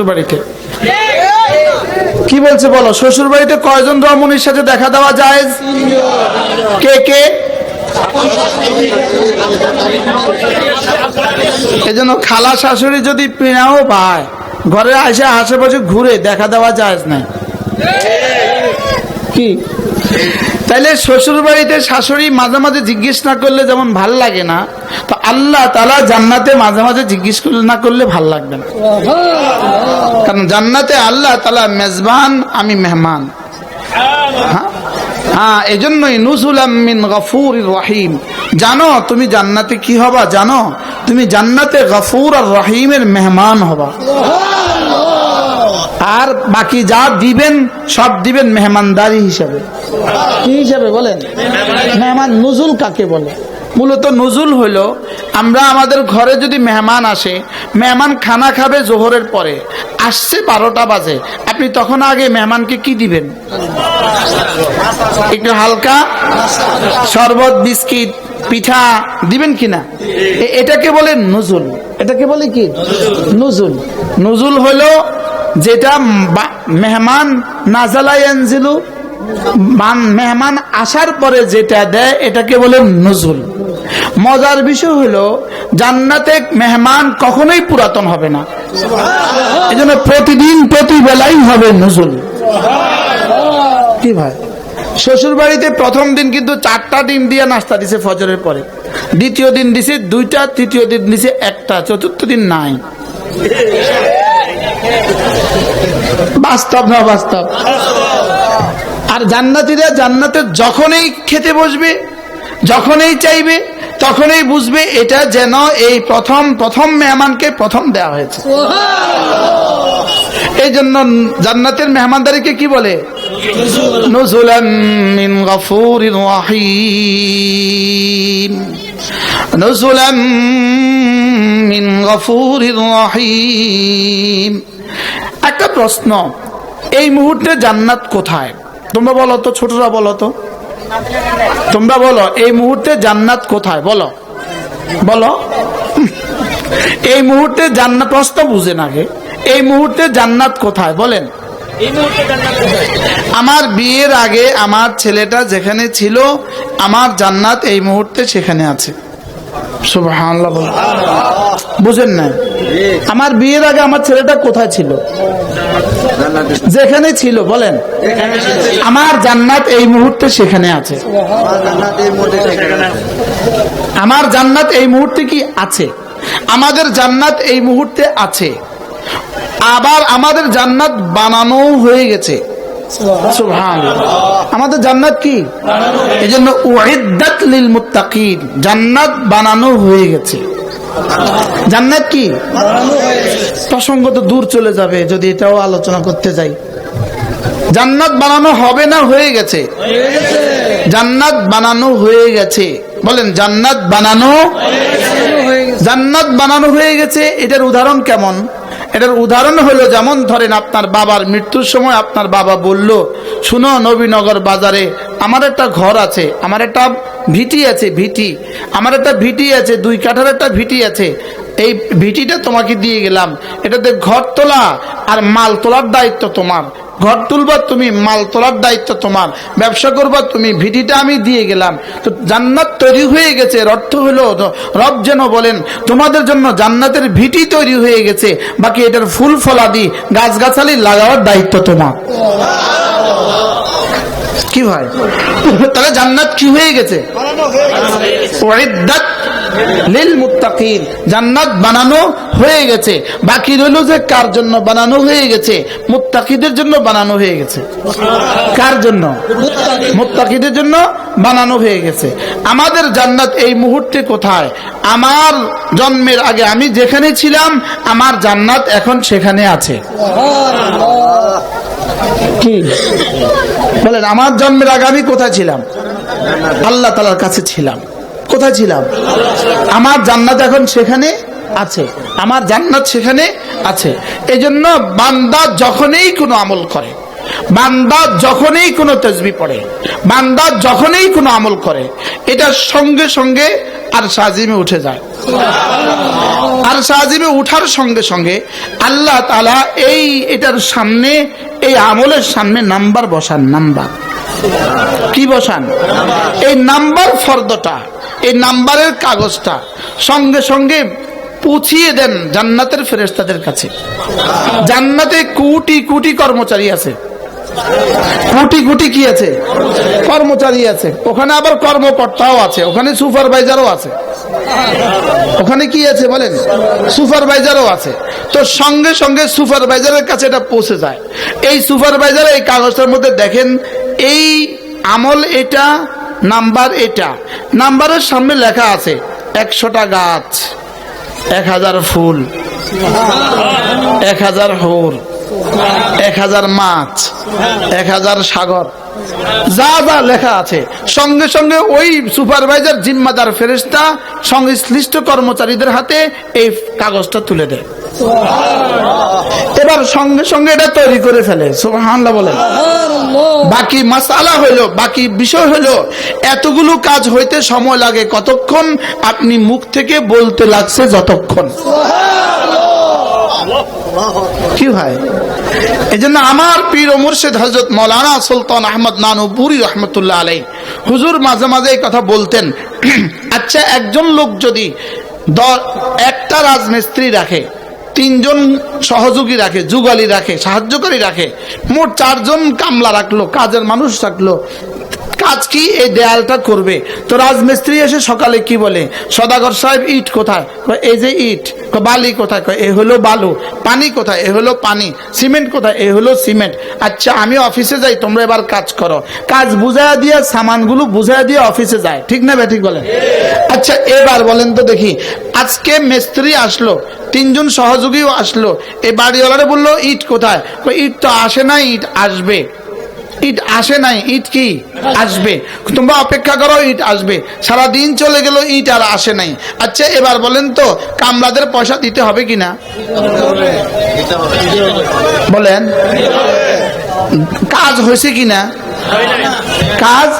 শ্বশুর বাড়িতে কি বলছে বলো? শ্বশুর বাড়িতে কয়জন রমণীর সাথে দেখা দেওয়া যায়? কে কে? এজন্য খালা শাশুড়ি যদি পিনাও পায়, ঘরে আসে আশেপাশে ঘুরে দেখা দেওয়া যায় না কি? তাইলে শ্বশুর বাড়িতে শাশুড়ি মাঝে মাঝে জিজ্ঞেস না করলে যেমন ভালো লাগে না, তো আল্লাহ তালা জান্নাতে মাঝে মাঝে জিজ্ঞেস না করলে ভালো লাগবে না। কারণ জান্নাতে আল্লাহ তালা মেজবান, আমি মেহমান। হ্যাঁ? হ্যাঁ এই জন্যই মিন গফুর রহিম। জানো, তুমি জান্নাতে কি হবা? জানো, তুমি জান্নাতে গফুর আর রহিমের মেহমান হবা। আর বাকি যা দিবেন সব দিবেন মেহমানদারি হিসাবে। কি হিসাবে বলেন? মেহমান নজুল কাকে বলে? মূলত নজুল হলো আমরা আমাদের ঘরে যদি মেহমান আসে মেহমান খানা খাবে জোহরের পরে আসছে বারোটা বাজে আপনি তখন আগে মেহমানকে কি দিবেন? একটু হালকা শরবত বিস্কিট পিঠা দিবেন কিনা? এটাকে বলে নজুল। এটাকে বলে কি? নজুল। নজুল হলো যেটা বা- মেহমান নাজালাই আনজিলু মান- মেহমান আসার পরে যেটা দেয় এটাকে বলে নজুল। মজার বিষয় হলো জান্নাতে মেহমান কখনোই পুরাতন হবে না। এই জন্য প্রতিদিন প্রতি বেলাই হবে নজুল। কি ভাই? শ্বশুর বাড়িতে প্রথম দিন কিন্তু চারটা ডিম দিয়ে নাস্তা দিছে ফজরের পরে। দ্বিতীয় দিন দিছে দুইটা তৃতীয় দিন দিছে একটা চতুর্থ দিন নাই। বাস্তব না বাস্তব? আর জান্নাতিরা জান্নাতে যখনই খেতে বসবে, যখনই চাইবে, তখনই বুঝবে এটা যেন এই প্রথম প্রথম মেহমানকে প্রথম দেওয়া হয়েছে। এই জন্য জান্নাতের মেহমানদারিকে কি বলে? নজুলাম মিন গফুরির রহিম। একটা প্রশ্ন এই মুহূর্তে জান্নাত কোথায়? তোমরা বলো তো ছোটরা বলো তো। তোমরা বলো এই মুহূর্তে জান্নাত কোথায়? বলো। বলো। এই মুহূর্তে জান্নাত প্রশ্ন বুঝে আগে এই মুহূর্তে জান্নাত কোথায়? বলেন। আমার বিয়ের আগে আমার ছেলেটা যেখানে ছিল আমার জান্নাত এই মুহূর্তে সেখানে আছে। বুঝেন না আমার বিয়ের আগে আমার ছেলেটা কোথায় ছিল? যেখানে ছিল, বলেন। আমার জান্নাত এই মুহূর্তে সেখানে আছে। আমার জান্নাত এই মুহূর্তে কি আছে? আমাদের জান্নাত এই মুহূর্তে আছে। আবার আমাদের জান্নাত বানানো হয়ে গেছে। আমাদের জান্নাত কি? এই জন্য উহিদ্দাত লিল মুত্তাকিন। জান্নাত বানানো হয়ে গেছে। জান্নাত কি? প্রসঙ্গ তো দূর চলে যাবে যদি এটাও আলোচনা করতে যাই। জান্নাত বানানো হবে না হয়ে গেছে? জান্নাত বানানো হয়ে গেছে। বলেন জান্নাত বানানো জান্নাত বানানো হয়ে গেছে। এটার উদাহরণ কেমন? এটার উদাহরণ হলো, যেমন ধরেন আপনার বাবার মৃত্যুর সময় আপনার বাবা বলল, শুনো নবীনগর বাজারে, আমার একটা ঘর আছে, আমার একটা ভিটি আছে, ভিটি, আমার একটা ভিটি আছে, দুই কাঠার একটা ভিটি আছে, এই ভিটিটা তোমাকে দিয়ে গেলাম, এটাতে ঘর তোলা আর মাল তোলার দায়িত্ব তোমার। ঘর তুলবা, তুমি মাল তোলার দায়িত্ব তোমার। ব্যবসা করবা, তুমি ভিটিটা আমি দিয়ে গেলাম। তো জান্নাত তৈরি হয়ে গেছে অর্থ হলো, রব যেন বলেন, তোমাদের জন্য জান্নাতের ভিটি তৈরি হয়ে গেছে, বাকি এটার ফুল ফলাদি, গাছগাছালি লাগাওয়ার দায়িত্ব তোমার। কি ভাই? তাহলে জান্নাত কি হয়ে গেছে? লিল মুত্তাকিন জান্নাত বানানো হয়ে গেছে। বাকি রইল যে কার জন্য বানানো হয়ে গেছে? মুত্তাকিদের জন্য বানানো হয়ে গেছে। কার জন্য? মুত্তাকিদের জন্য বানানো হয়ে গেছে। আমাদের জান্নাত এই মুহূর্তে কোথায়? আমার জন্মের আগে আমি যেখানে ছিলাম, আমার জান্নাত এখন সেখানে আছে। কি? বলেন, আমার জন্মের আগে আমি কোথায় ছিলাম? আল্লাহ তালার কাছে ছিলাম। কোথায় ছিলাম? আমার জান্নাত এখন সেখানে আছে। আমার জান্নাত সেখানে আছে। এই জন্য বান্দা যখনই কোনো আমল করে বান্দা যখনই কোনো তসবি পড়ে, বান্দা যখনই কোনো আমল করে এটা সঙ্গে সঙ্গে আর সাজিমে উঠে যায়। আর সাজিমে উঠার সঙ্গে সঙ্গে আল্লাহ তালা এই এটার সামনে, এই আমলের সামনে নাম্বার বসান, নাম্বার। কি বসান? এই নাম্বার ফর্দটা, এই নাম্বারের কাগজটা সঙ্গে সঙ্গে পুছিয়ে দেন জান্নাতের ফেরেস্তাদের কাছে। জান্নাতে কোটি কোটি কর্মচারী আছে। কোটি কোটি কি আছে? কর্মচারী আছে। ওখানে আবার কর্মকর্তাও আছে। ওখানে সুপারভাইজারও আছে। ওখানে কি আছে বলেন? সুপারভাইজারও আছে। তো সঙ্গে সঙ্গে সুপারভাইজারের কাছে এটা পৌঁছে যায়। এই সুপারভাইজার এই কাগজটার মধ্যে দেখেন, এই আমল এটা, নাম্বার এটা। নাম্বারের সামনে লেখা আছে, একশোটা গাছ, এক হাজার ফুল, এক হাজার হোর এক হাজার মাছ, এক হাজার সাগর। যা যা লেখা আছে। সঙ্গে সঙ্গে ওই সুপারভাইজার, জিম্মাদার ফেরেস্তা সংশ্লিষ্ট কর্মচারীদের হাতে এই কাগজটা তুলে দেয়। এবার সঙ্গে সঙ্গে এটা তৈরি করে ফেলে। সুবহানাল্লাহ বলেন। বাকি মাসালা হইল বাকি বিষয় হইল এতগুলো কাজ হইতে সময় লাগে কতক্ষণ? আপনি মুখ থেকে বলতে লাগছে যতক্ষণ। কি হয় এই জন্য আমার পীর ও মুর্শিদ হজরত মৌলানা সুলতান আহমদ নানুপুরি রহমতুল্লাহ আলাই হুজুর মাঝে মাঝে এই কথা বলতেন আচ্ছা একজন লোক যদি একটা রাজমিস্ত্রি রাখে, তিনজন সহযোগী রাখে, যুগালি রাখে, সাহায্যকারী রাখে, মোট চারজন কামলা রাখল, কাজের মানুষ রাখল কাজ কি এই দেয়ালটা করবে? তো রাজমিস্ত্রি এসে সকালে কি বলে? সদাগর সাহেব, ইট কোথায়? এই যে ইট। বালি কোথায়? এ হলো বালু। পানি কোথায়? এ হলো পানি। সিমেন্ট কোথায়? এ হলো সিমেন্ট। আচ্ছা আমি অফিসে যাই, তোমরা এবার কাজ করো। কাজ বুঝাইয়া দিয়ে, সামানগুলো বুঝাইয়া দিয়ে অফিসে যায়। ঠিক না ঠিক বলেন? আচ্ছা এবার বলেন তো দেখি। আজকে মিস্ত্রি আসলো, তিনজন সহযোগীও আসলো। এ বাড়িওয়ালারে বলল, ইট কোথায়? ইট তো আসে না, ইট আসবে। ইট আসে নাই, ইট কি? আসবে। তোমরা অপেক্ষা করো, ইট আসবে। সারা দিন চলে গেল, ইট আর আসে নাই। আচ্ছা এবার বলেন তো কামলাদের পয়সা দিতে হবে কিনা? বলেন। কাজ হয়েছে কিনা? কাজ?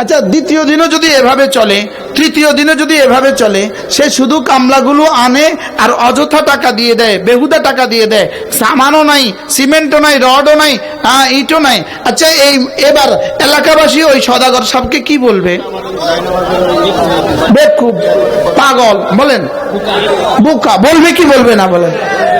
আচ্ছা দ্বিতীয় দিনও যদি এভাবে চলে তৃতীয় দিনে যদি এভাবে চলে সে শুধু কামলাগুলো আনে আর অযথা টাকা দিয়ে দেয় বেহুদা টাকা দিয়ে দেয়। সামানও নাই সিমেন্টও নাই রডও নাই ইটও নাই। আচ্ছা এই এবার এলাকাবাসী ওই সদাগর সাহেবকে কি বলবে? বেকুব পাগল বলেন? বোকা বলবে কি বলবে না বলেন?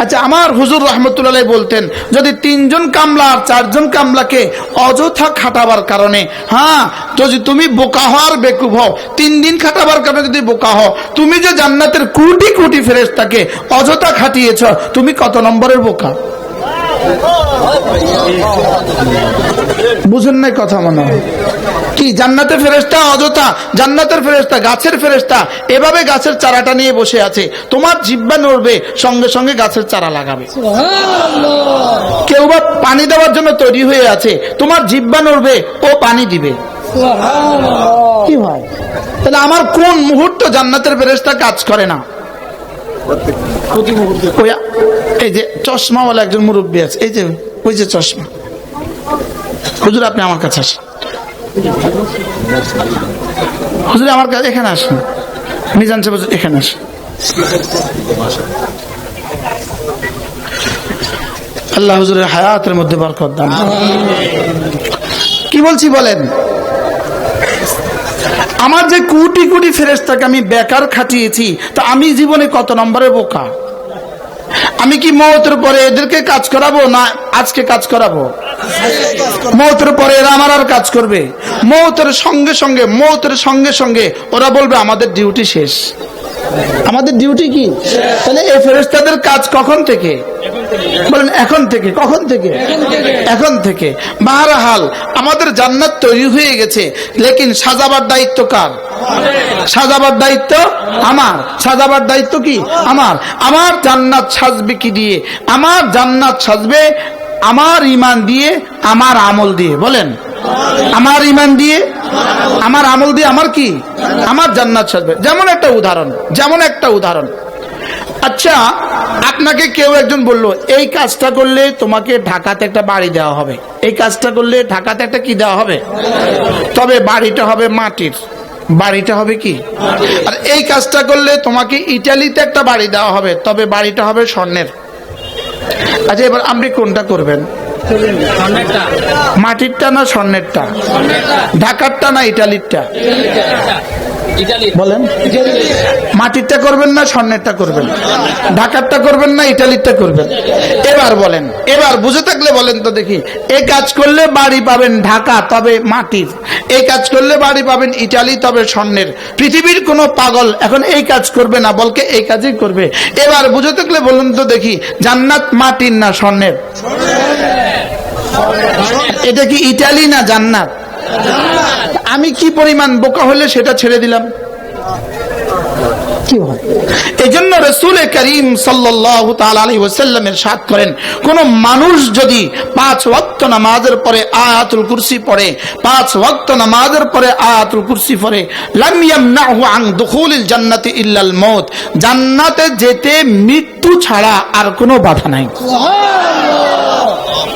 আচ্ছা আমার হুজুর রহমতুল্লাহ বলতেন যদি তিনজন কামলা আর চারজন কামলাকে অযথা খাটাবার কারণে হ্যাঁ যদি তুমি বোকা হও আর বেকুব হও। তিন দিন খাটাবার কারণে যদি বোকা হও, তুমি যে জান্নাতের কুটি কুটি ফেরেস তাকে অযথা খাটিয়েছ, তুমি কত নম্বরের বোকা? বুঝেন নাই কথা মনে। কি জান্নাতের ফেরেস্তা অযথা জান্নাতের ফেরেস্তা গাছের ফেরেস্তা এভাবে গাছের চারাটা নিয়ে বসে আছে। তোমার জিব্বা নড়বে সঙ্গে সঙ্গে গাছের চারা লাগাবে। কেউ বা পানি দেওয়ার জন্য তৈরি হয়ে আছে তোমার জিব্বা নড়বে ও পানি দিবে। কি হয়? তাহলে আমার কোন মুহূর্ত জান্নাতের ফেরেস্তা কাজ করে না? একজন মুরব্বী আছে, এই যে চশমা। হুজুর, আপনি আমার কাছে আসেন। আমার কাছে এখানে এখানে আসেন। আল্লাহ হুজুরের হায়াতের মধ্যে বরকত দান। কি বলছি বলেন? আমার যে কোটি কোটি ফেরেস্তাকে আমি বেকার খাটিয়েছি, তা আমি জীবনে কত নম্বরে বোকা? আমি কি মৌতের পরে এদেরকে কাজ করাবো, না আজকে কাজ করাবো? মৌতের পরে এরা আমার আর কাজ করবে। মৌতের সঙ্গে সঙ্গে, মৌতের সঙ্গে সঙ্গে ওরা বলবে, আমাদের ডিউটি শেষ। আমাদের ডিউটি কি? তাহলে এই ফেরেস্তাদের কাজ কখন থেকে? বলেন, এখন থেকে, কখন থেকে? এখন থেকে। বাহারহাল, আমাদের জান্নাত তৈরি হয়ে গেছে। লেকিন সাজাবার দায়িত্ব কার? সাজাবার দায়িত্ব আমার। সাজাবার দায়িত্ব কি? আমার। আমার জান্নাত সাজবে কি দিয়ে? আমার জান্নাত সাজবে আমার ইমান দিয়ে, আমার আমল দিয়ে। বলেন, আমার ইমান দিয়ে, আমার আমল দিয়ে আমার কি? আমার জান্নাত সাজবে। যেমন একটা উদাহরণ, যেমন একটা উদাহরণ। আচ্ছা আপনাকে কেউ একজন বলল এই কাজটা করলে তোমাকে ঢাকাতে একটা বাড়ি দেওয়া হবে। এই কাজটা করলে ঢাকাতে একটা কি দেওয়া হবে? তবে বাড়িটা হবে মাটির। বাড়িটা হবে কি? আর এই কাজটা করলে তোমাকে ইটালিতে একটা বাড়ি দেওয়া হবে তবে বাড়িটা হবে স্বর্ণের। আচ্ছা এবার আপনি কোনটা করবেন? মাটিরটা না স্বর্ণেরটা? ঢাকারটা না ইটালিরটা। বলেন। মাটিরটা করবেন না স্বর্ণেরটা করবেন? ঢাকারটা করবেন না ইটালিরটা করবেন? এবার বলেন এবার বুঝে থাকলে বলেন তো দেখি। এই কাজ করলে বাড়ি পাবেন ঢাকা তবে মাটির। এই কাজ করলে বাড়ি পাবেন ইটালি তবে স্বর্ণের। পৃথিবীর কোনো পাগল এখন এই কাজ করবে না বলকে এই কাজই করবে। এবার বুঝে থাকলে বলুন তো দেখি জান্নাত মাটির না স্বর্ণের। এটা কি ইটালি না জান্নাত? আমি কি পরিমাণ বোকা হলে সেটা ছেড়ে দিলাম? কি এই জন্য করিম সাল্লাহ আলী সাত করেন কোন মানুষ যদি পাঁচ ওয়াক্ত নামাজের পরে আয়াতুল কুরসি পড়ে পাঁচ ওয়াক্ত নামাজের পরে আয়াতুল কুরসি পড়ে জান্নাতি ইল্লাল মত জান্নাতে যেতে মৃত্যু ছাড়া আর কোনো বাধা নাই।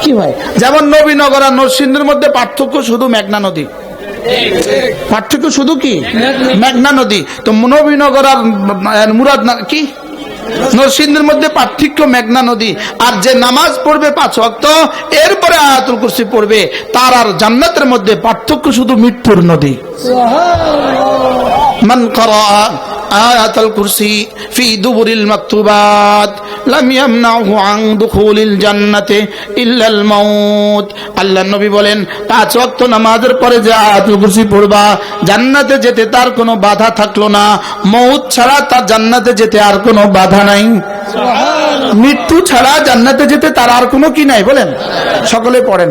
কি হয়? যেমন নবীনগর আর নরসিংহের মধ্যে পার্থক্য শুধু মেঘনা নদী। পার্থক্য শুধু কি? মেঘনা নদী। তো নবীনগর আর মুরাদ কি? নরসিংদের মধ্যে পার্থক্য মেঘনা নদী। আর যে নামাজ পড়বে পাঁচ অক্ত এরপরে আয়াতুল কুরসি পড়বে তার আর জান্নাতের মধ্যে পার্থক্য শুধু মৃত্যুর নদী। মান করা আয়াতাল কুরসি ফি দুবুরিল মাকতুবাত লাম ইয়ামনাহু আন দুখুলিল জান্নাতে ইল্লাল মাউত। আল্লাহর নবী বলেন পাঁচ ওয়াক্ত নামাজের পরে যে আয়াতুল কুরসি পড়বা জান্নাতে যেতে তার কোনো বাধা থাকল না। মউত ছাড়া তার জান্নাতে যেতে আর কোনো বাধা নাই। মৃত্যু ছাড়া জান্নাতে যেতে তার আর কোনো কি নাই বলেন? সকলে পড়েন।